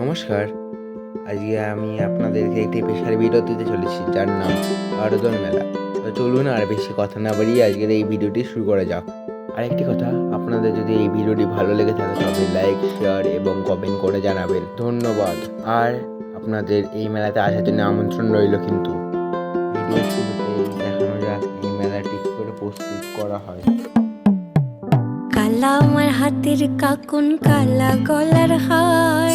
নমস্কার। আজকে আমি আপনাদেরকে একটি স্পেশাল ভিডিও দিতে চলেছি, যার নাম বারোজন মেলা। তো চলুন আর বেশি কথা না বাড়িয়ে আজকের এই ভিডিওটি শুরু করা যাক। আরেকটি কথা, আপনাদের যদি এই ভিডিওটি ভালো লেগে থাকে তবে লাইক শেয়ার এবং কমেন্ট করে জানাবেন। ধন্যবাদ। আর আপনাদের এই মেলাতে আসার জন্য আমন্ত্রণ রইল কিন্তু। ভিডিও শুরুতেই দেখানো যাক, এই মেলাটি করে প্রস্তুত করা হয়। কালা আমার হাতের কাকুন, কালা গলার হার।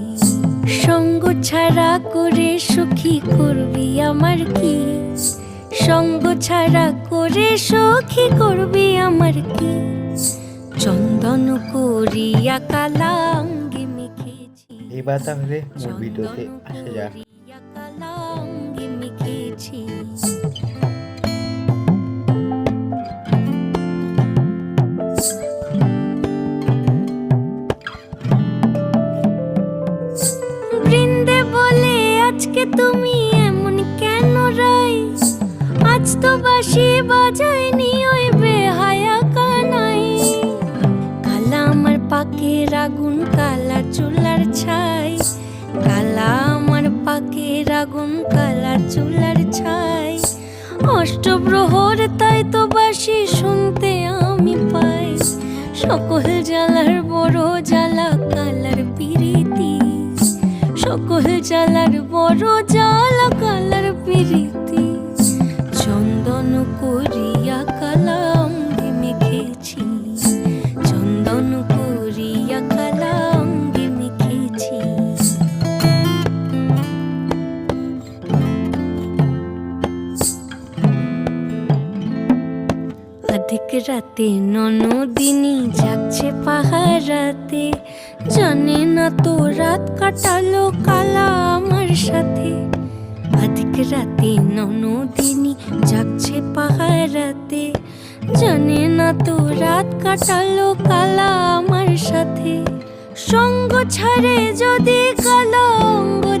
সঙ্গ ছাড়া করে সুখী করবি আমার কি? সঙ্গ ছাড়া করে সখী করবি আমার কি? চন্দন করিয়া কালাঙ্গি মিখেছি। এবার তাহলে ভিডিওতে আসা যাক। তো বাসি বাজায়নি ওই বেহায়া কানাই। কালা আমার পাকের আগুন কালা চুলার ছাই। কালা আমার পাকের আগুন কালা চুলার ছাই। অষ্টপ্রহর তাই তো বাসি শুনতে আমি পাই। সকল জ্বালার বড় জ্বালা, কালার পিরিতি। সকল জ্বালার বড় জ্বালা, কালার পিরিতি। অধিক রাতে ননদিনী যাচ্ছে পাহারাতে। জানে না তো রাত কাটালো কালা আমার সাথে। অধিক রাতে ননদিনী যাচ্ছে পাহারাতে। জানে না তো রাত কাটালো কালা আমার সাথে। সঙ্গ ছাড়ে যদি কালা অঙ্গ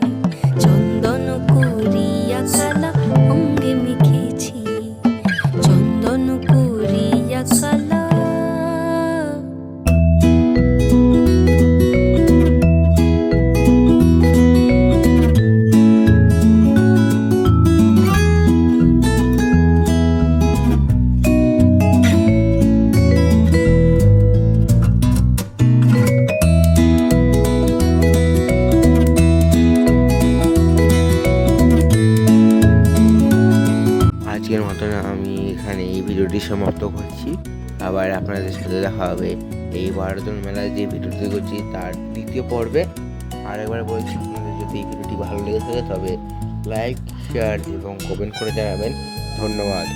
করিয়া কালা মতন আমি এখানে এই ভিডিওটি সমাপ্ত করছি। আবার আপনাদের সাথে দেখা হবে এই ভারতন মেলায় যে ভিডিওটি করছি, তার দ্বিতীয় পর্বে। আর একবার বলছি, আপনাদের যদি এই ভিডিওটি ভালো লেগে থাকে, তবে লাইক, শেয়ার এবং কমেন্ট করে জানাবেন। ধন্যবাদ।